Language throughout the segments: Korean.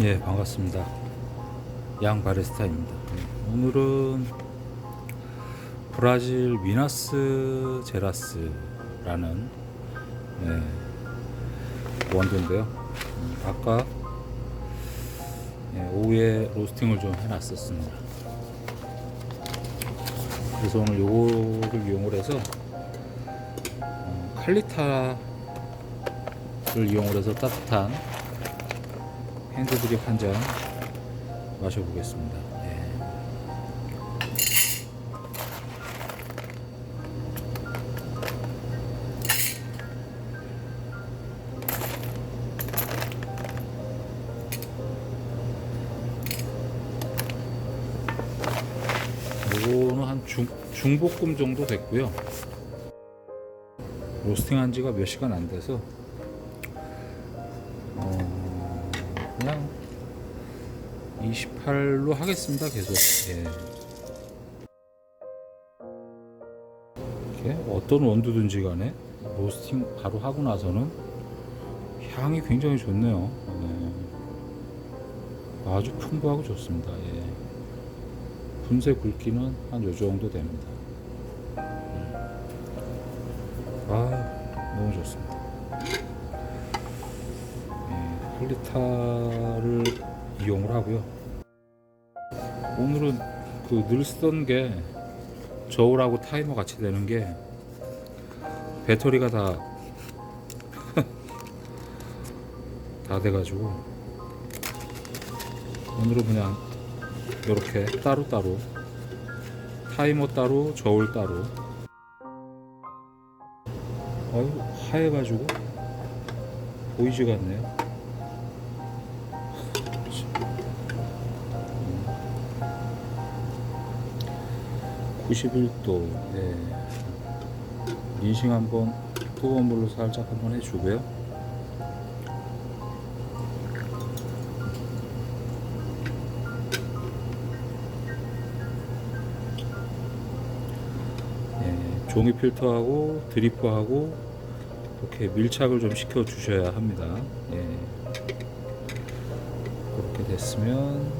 예, 반갑습니다. 양 바리스타입니다. 오늘은 브라질 미나스 제라스라는 예, 원두인데요. 음, 아까 예, 오후에 로스팅을 좀 해놨었습니다. 그래서 오늘 요거를 이용을 해서 어, 칼리타를 이용을 해서 따뜻한 핸드드립 한 잔 마셔보겠습니다. 예. 요거는 한 중, 중볶음 정도 됐고요. 로스팅 한 지가 몇 시간 안 돼서 그냥 28로 하겠습니다. 계속. 예. 이렇게 어떤 원두든지 간에 로스팅 바로 하고 나서는 향이 굉장히 좋네요. 네. 아주 풍부하고 좋습니다. 예. 분쇄 굵기는 한 요 정도 됩니다. 음. 아, 너무 좋습니다. 폴리타를 이용을 하고요. 오늘은 그 늘 쓰던 게 저울하고 타이머 같이 되는 게 배터리가 다 다 돼가지고 오늘은 그냥 이렇게 따로따로 타이머 따로 저울 따로 아유 하얘가지고 보이지가 않네요 91도 예. 린싱 한번 뜨거운 물로 살짝 한번 해주고요 예, 종이 필터하고 드리퍼하고 이렇게 밀착을 좀 시켜 주셔야 합니다 예. 그렇게 됐으면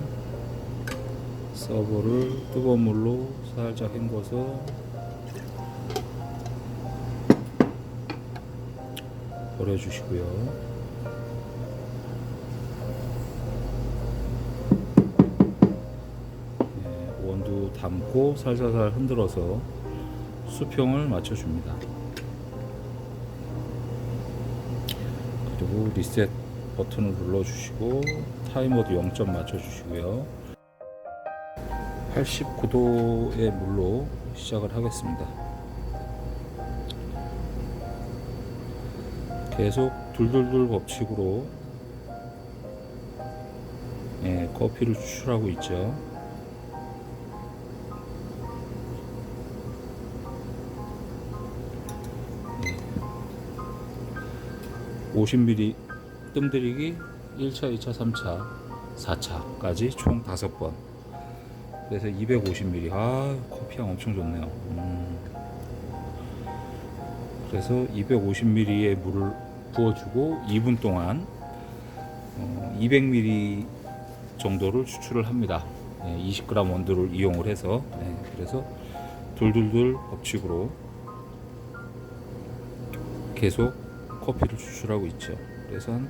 서버를 뜨거운 물로 살짝 헹궈서 버려주시고요. 네, 원두 담고 살살살 흔들어서 수평을 맞춰줍니다. 그리고 리셋 버튼을 눌러주시고 타이머도 0점 맞춰주시고요. 89도의 물로 시작을 하겠습니다. 계속 둘둘둘 법칙으로 예, 커피를 추출하고 있죠. 예. 50ml 뜸들이기 1차, 2차, 3차, 4차까지 총 5번. 그래서 250ml. 아, 커피향 엄청 좋네요. 음. 그래서 250ml의 물을 부어주고 2분 동안 어, 200ml 정도를 추출을 합니다. 네, 20g 원두를 이용을 해서 네, 그래서 둘둘둘 법칙으로 계속 커피를 추출하고 있죠. 그래서 한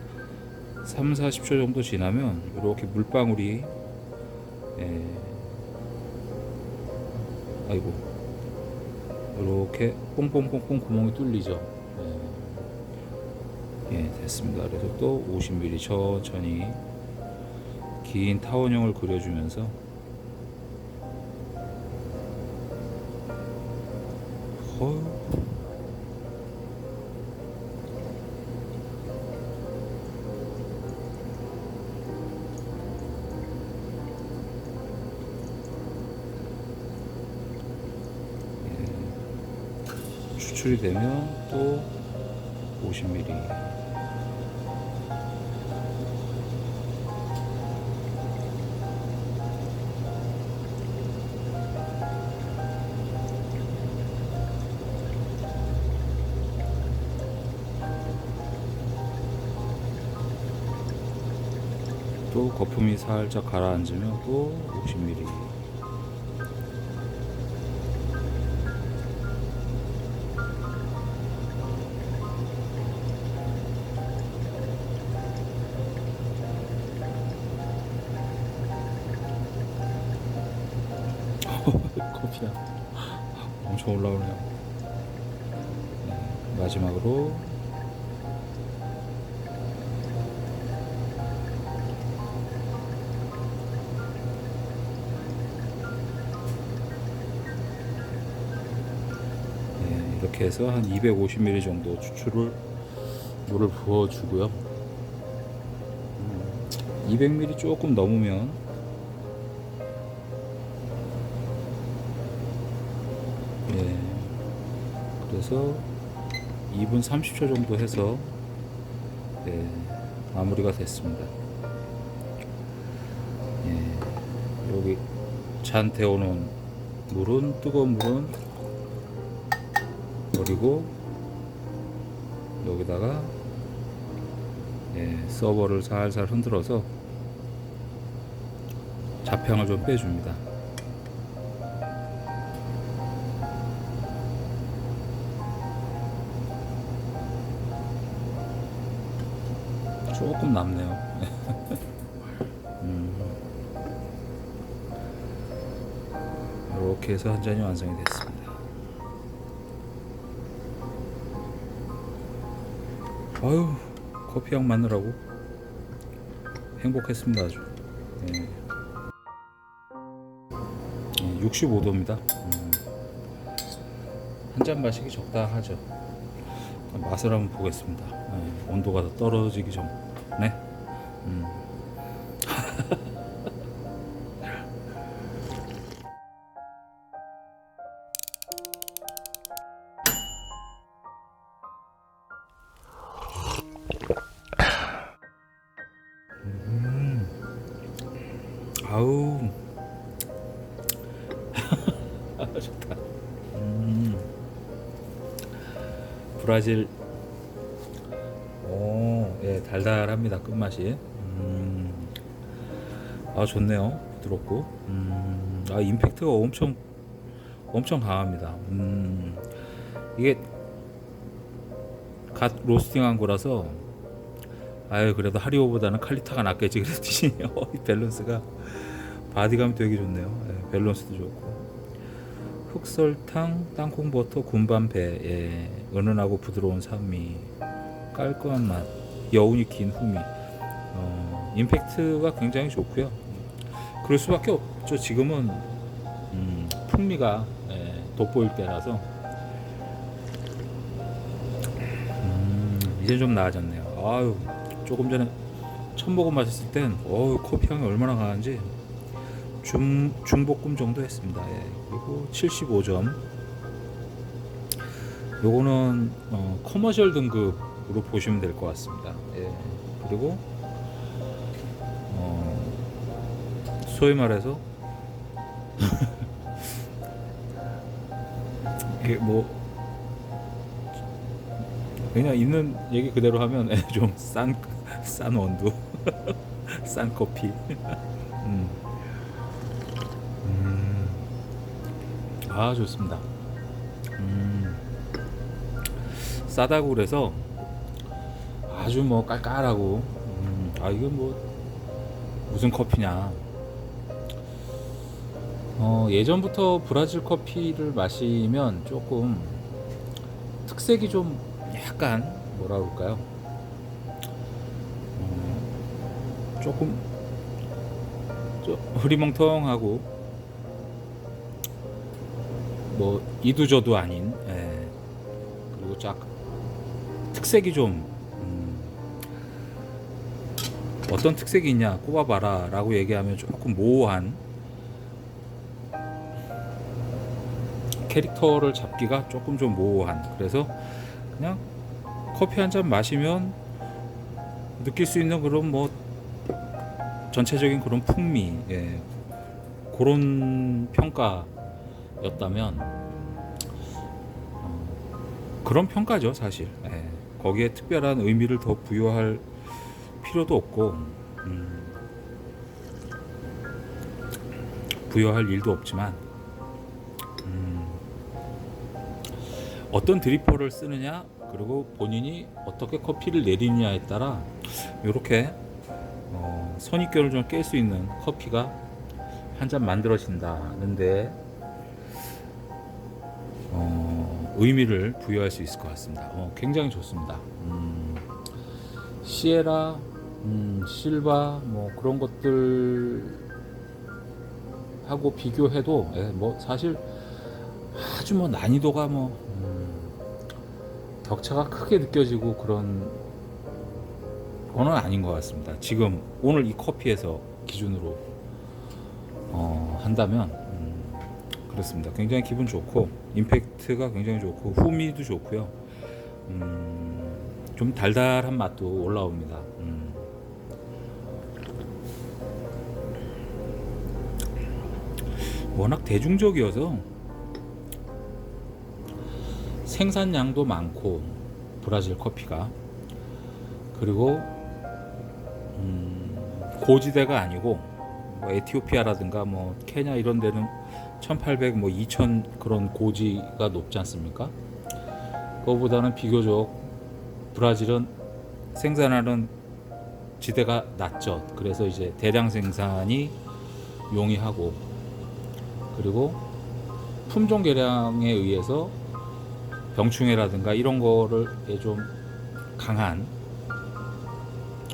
3, 40초 정도 지나면 이렇게 물방울이 예, 아이고 이렇게 뽕뽕뽕뽕 구멍이 뚫리죠. 예, 예, 됐습니다. 그래서 또 50mm 천천히 긴 타원형을 그려주면서 헐. 추출이 되면 또 50ml. 또 거품이 살짝 가라앉으면 또 50ml. 커피야 엄청 올라오네요. 네, 마지막으로. 네, 이렇게 해서 한 250ml 정도 추출을 물을 부어주고요. 음, 200ml 조금 넘으면 그래서 2분 30초 정도 해서 예, 마무리가 됐습니다. 예, 여기 잔 데워놓은 물은 뜨거운 물은 버리고 여기다가 예, 서버를 살살 흔들어서 잡향을 좀 빼줍니다. 남네요. 음. 이렇게 해서 한 잔이 완성이 됐습니다. 아유 커피 향 맡느라고 행복했습니다 아주. 네. 65도입니다. 음. 한잔 마시기 적당하죠. 맛을 한번 보겠습니다. 네, 온도가 더 떨어지기 전 아우. 좋다. 음. 브라질 오, 예, 달달합니다. 끝맛이. 음, 아, 좋네요. 부드럽고. 음, 아, 임팩트가 엄청, 엄청 강합니다. 음, 이게 갓 로스팅한 거라서, 아유, 그래도 하리오보다는 칼리타가 낫겠지. 그랬더니, 어, 이 밸런스가, 바디감 되게 좋네요. 예, 밸런스도 좋고. 흑설탕, 땅콩버터, 군밤배, 예, 은은하고 부드러운 산미, 깔끔한 맛, 여운이 긴 후미, 어, 임팩트가 굉장히 좋고요. 그럴 수밖에 없죠. 지금은 음, 풍미가 예, 돋보일 때라서 음, 이제 좀 나아졌네요. 아유, 조금 전에 첫 모금 마셨을 땐 어우 커피 향이 얼마나 강한지 중 중볶음 정도 했습니다. 예, 그리고 75점. 요거는 어, 커머셜 등급으로 보시면 될 것 같습니다. 예. 그리고 어, 소위 말해서 이게 뭐 그냥 있는 얘기 그대로 하면 좀 싼 싼 원두 싼 커피 음. 음. 아 좋습니다 음. 싸다고 그래서 아주 뭐 깔깔하고 음, 아 이건 뭐 무슨 커피냐 어, 예전부터 브라질 커피를 마시면 조금 특색이 좀 약간 뭐라 그럴까요 음, 조금 좀 흐리멍텅하고 뭐 이두저도 아닌 예. 그리고 쫙 특색이 좀 음, 어떤 특색이 있냐 꼽아봐라 라고 얘기하면 조금 모호한 캐릭터를 잡기가 조금 좀 모호한 그래서 그냥 커피 한 잔 마시면 느낄 수 있는 그런 뭐 전체적인 그런 풍미 예. 그런 평가였다면 어, 그런 평가죠 사실 예. 거기에 특별한 의미를 더 부여할 필요도 없고 음, 부여할 일도 없지만 어떤 드리퍼를 쓰느냐 그리고 본인이 어떻게 커피를 내리느냐에 따라 이렇게 어, 선입견을 좀 깰 수 있는 커피가 한 잔 만들어진다는데 어, 의미를 부여할 수 있을 것 같습니다. 어, 굉장히 좋습니다. 음, 시에라, 음, 실바 뭐 그런 것들 하고 비교해도 예, 뭐 사실 아주 뭐 난이도가 뭐 음, 격차가 크게 느껴지고 그런 거는 아닌 것 같습니다. 지금 오늘 이 커피에서 기준으로 어, 한다면 음, 그렇습니다. 굉장히 기분 좋고 임팩트가 굉장히 좋고 후미도 좋고요. 음, 좀 달달한 맛도 올라옵니다. 음. 워낙 대중적이어서 생산량도 많고 브라질 커피가 그리고 음, 고지대가 아니고 뭐 에티오피아라든가 뭐 케냐 이런 데는 1800, 뭐 2000 그런 고지가 높지 않습니까? 그거보다는 비교적 브라질은 생산하는 지대가 낮죠. 그래서 이제 대량 생산이 용이하고 그리고 품종 개량에 의해서 병충해라든가 이런 거를 좀 강한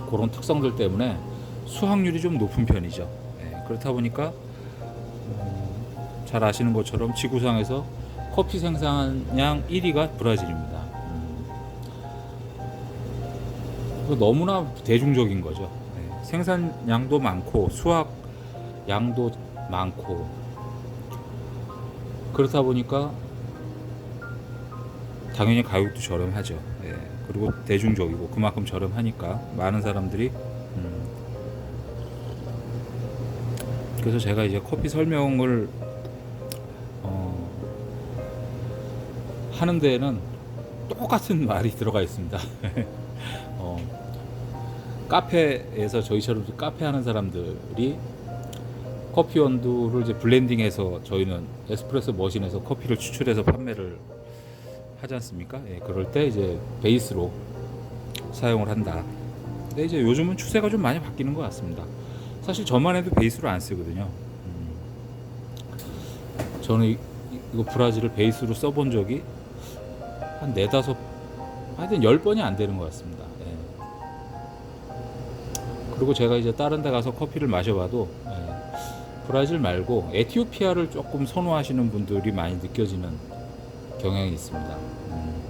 그런 특성들 때문에 수확률이 좀 높은 편이죠. 예, 그렇다 보니까 음, 잘 아시는 것처럼 지구상에서 커피 생산량 1위가 브라질입니다. 음, 너무나 대중적인 거죠. 예, 생산량도 많고 수확 양도 많고 그렇다 보니까 당연히 가격도 저렴하죠. 예, 그리고 대중적이고 그만큼 저렴하니까 많은 사람들이 음, 그래서 제가 이제 커피 설명을 어, 하는 데에는 똑같은 말이 들어가 있습니다. 어, 카페에서 저희처럼 카페 하는 사람들이 커피 원두를 이제 블렌딩해서 저희는 에스프레소 머신에서 커피를 추출해서 판매를 하지 않습니까? 예, 그럴 때 이제 베이스로 사용을 한다. 근데 이제 요즘은 추세가 좀 많이 바뀌는 것 같습니다. 사실 저만 해도 베이스로 안 쓰거든요. 음. 저는 이, 거 브라질을 베이스로 써본 적이 한 네다섯, 하여튼 열 번이 안 되는 것 같습니다. 예. 그리고 제가 이제 다른 데 가서 커피를 마셔봐도 예, 브라질 말고 에티오피아를 조금 선호하시는 분들이 많이 느껴지는 경향이 있습니다. 음.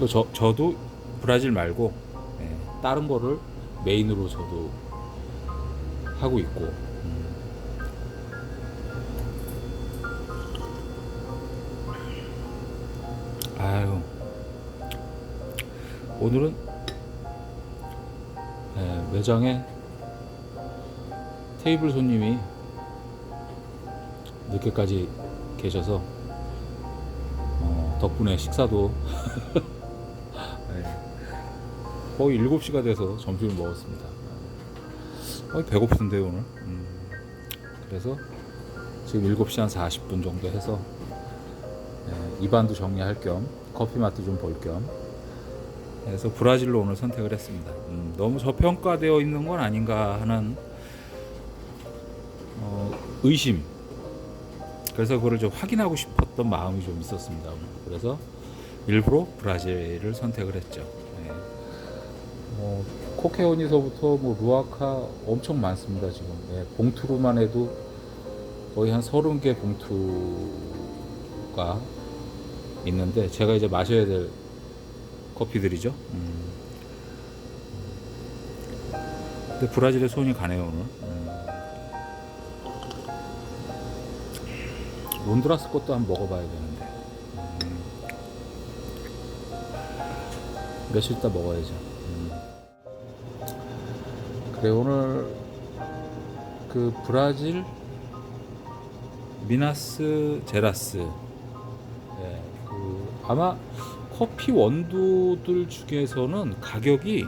또 저, 저도 브라질 말고 예, 다른 거를 메인으로 저도 하고 있고 음. 아유 오늘은 예, 매장에 테이블 손님이 늦게까지 계셔서 어, 덕분에 식사도 네, 거의 7시가 돼서 점심을 먹었습니다. 거의 배고픈데요 오늘. 음, 그래서 지금 7시 한 40분 정도 해서 네, 입안도 정리할 겸 커피 맛도 좀 볼겸 해서 브라질로 오늘 선택을 했습니다. 음, 너무 저평가되어 있는 건 아닌가 하는 어, 의심. 그래서 그걸 좀 확인하고 싶었던 마음이 좀 있었습니다. 그래서 일부러 브라질을 선택을 했죠. 네. 뭐 코케오니서부터 뭐 루아카 엄청 많습니다 지금. 예, 봉투로만 해도 거의 한 30개 봉투가 있는데 제가 이제 마셔야 될 커피들이죠. 음. 근데 브라질에 손이 가네요 오늘. 론드라스 것도 한번 먹어봐야 되는데 음. 며칠 있다 먹어야죠 음. 그래 오늘 그 브라질 미나스 제라스 예, 그 아마 커피 원두들 중에서는 가격이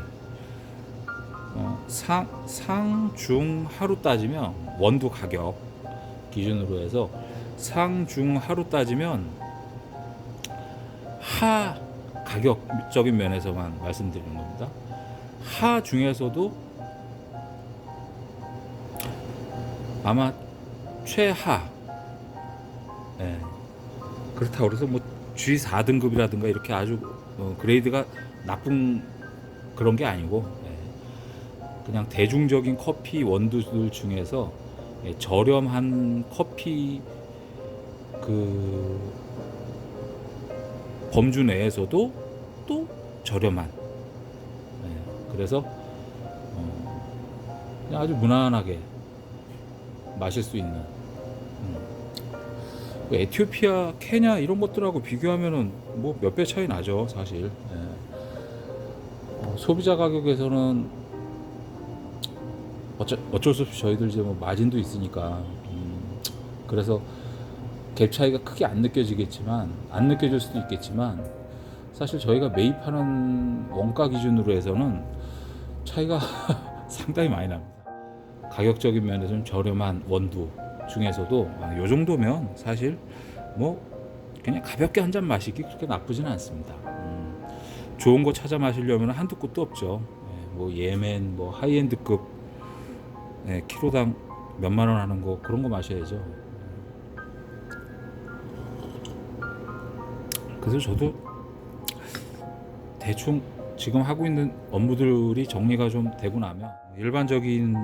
어, 상, 상, 중, 하루 따지면 원두 가격 기준으로 해서 상, 중, 하로 따지면 하 가격적인 면에서만 말씀드리는 겁니다. 하 중에서도 아마 최하 예. 그렇다고 그래서 뭐 G4등급이라든가 이렇게 아주 어, 그레이드가 나쁜 그런 게 아니고 예. 그냥 대중적인 커피 원두들 중에서 예, 저렴한 커피 그 범주 내에서도 또 저렴한. 예, 그래서 어, 아주 무난하게 마실 수 있는. 음. 뭐 에티오피아, 케냐 이런 것들하고 비교하면은 뭐 몇 배 차이 나죠 사실. 예. 어, 소비자 가격에서는 어쩔, 어쩔 수 없이 저희들 이제 뭐 마진도 있으니까. 음, 그래서 갭 차이가 크게 안 느껴지겠지만 안 느껴질 수도 있겠지만 사실 저희가 매입하는 원가 기준으로 해서는 차이가 상당히 많이 납니다. 가격적인 면에서는 저렴한 원두 중에서도 아, 요 정도면 사실 뭐 그냥 가볍게 한 잔 마시기 그렇게 나쁘지는 않습니다. 음, 좋은 거 찾아 마시려면 한두 끝도 없죠. 예, 뭐 예멘, 뭐 하이엔드급 예, 키로당 몇만 원 하는 거 그런 거 마셔야죠. 그래서 저도 대충 지금 하고 있는 업무들이 정리가 좀 되고 나면 일반적인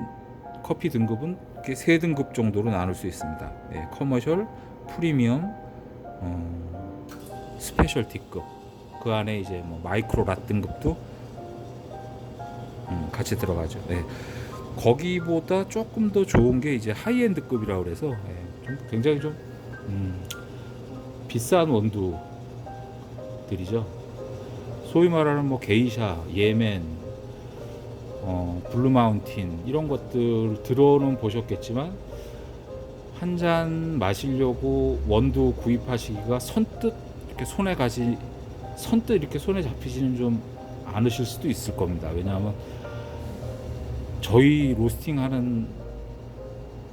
커피 등급은 세 등급 정도로 나눌 수 있습니다. 예, 커머셜, 프리미엄, 어, 스페셜티급 그 안에 이제 뭐 마이크로 랏 등급도 음, 같이 들어가죠. 예. 거기보다 조금 더 좋은 게 이제 하이엔드급이라고 그래서 예, 좀 굉장히 좀 음, 비싼 원두 들이죠. 소위 말하는 뭐 게이샤, 예멘, 어, 블루 마운틴 이런 것들 들어는 보셨겠지만 한 잔 마시려고 원두 구입하시기가 선뜻 이렇게 손에 가지 선뜻 이렇게 손에 잡히지는 좀 않으실 수도 있을 겁니다. 왜냐하면 저희 로스팅 하는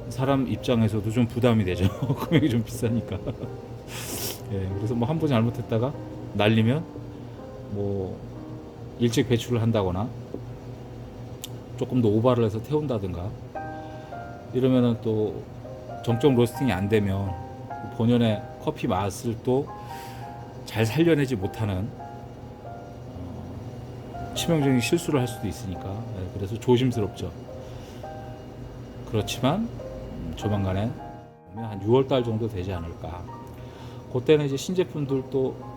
사람 입장에서도 좀 부담이 되죠. 금액이 좀 비싸니까. 예, 그래서 뭐 한 번 잘못했다가 날리면 뭐 일찍 배출을 한다거나 조금 더 오바를 해서 태운다든가 이러면은 또 정점 로스팅이 안 되면 본연의 커피 맛을 또 잘 살려내지 못하는 어, 치명적인 실수를 할 수도 있으니까 예, 그래서 조심스럽죠. 그렇지만 음, 조만간에 한 6월 달 정도 되지 않을까. 그때는 이제 신제품들도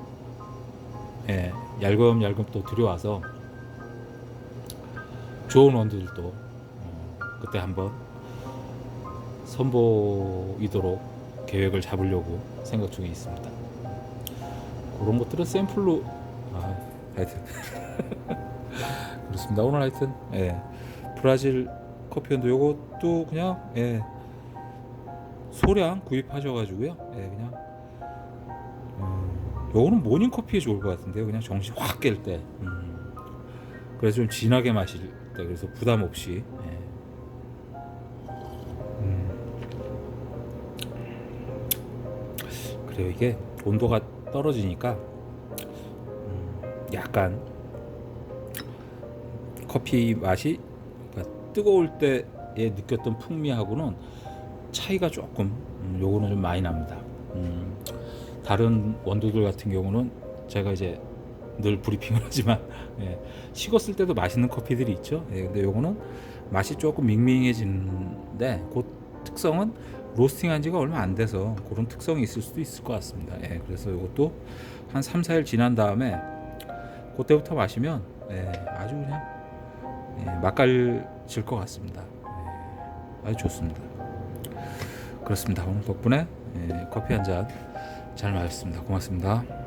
예, 얄검얄검 또 들여와서 좋은 원두들도 어, 그때 한번 선보이도록 계획을 잡으려고 생각 중에 있습니다. 그런 것들은 샘플로 아, 하여튼 그렇습니다. 오늘 하여튼 예, 브라질 커피원도 요것도 그냥 예, 소량 구입하셔가지고요. 예, 그냥 음, 요거는 모닝 커피에 좋을 것 같은데요. 그냥 정신 확 깰 때. 음, 그래서 좀 진하게 마실 때 그래서 부담 없이. 예. 음. 그래요 이게 온도가 떨어지니까 음, 약간 커피 맛이 그러니까 뜨거울 때에 느꼈던 풍미하고는 차이가 조금 음, 요거는 좀 많이 납니다. 음, 다른 원두들 같은 경우는 제가 이제 늘 브리핑을 하지만 예, 식었을 때도 맛있는 커피들이 있죠. 예, 근데 요거는 맛이 조금 밍밍해지는데 그 특성은 로스팅한 지가 얼마 안 돼서 그런 특성이 있을 수도 있을 것 같습니다. 예, 그래서 이것도 한 3, 4일 지난 다음에 그때부터 마시면 예, 아주 그냥 예, 맛깔질 것 같습니다. 예, 아주 좋습니다. 그렇습니다. 오늘 덕분에 예, 커피 한 잔 잘 마셨습니다. 고맙습니다.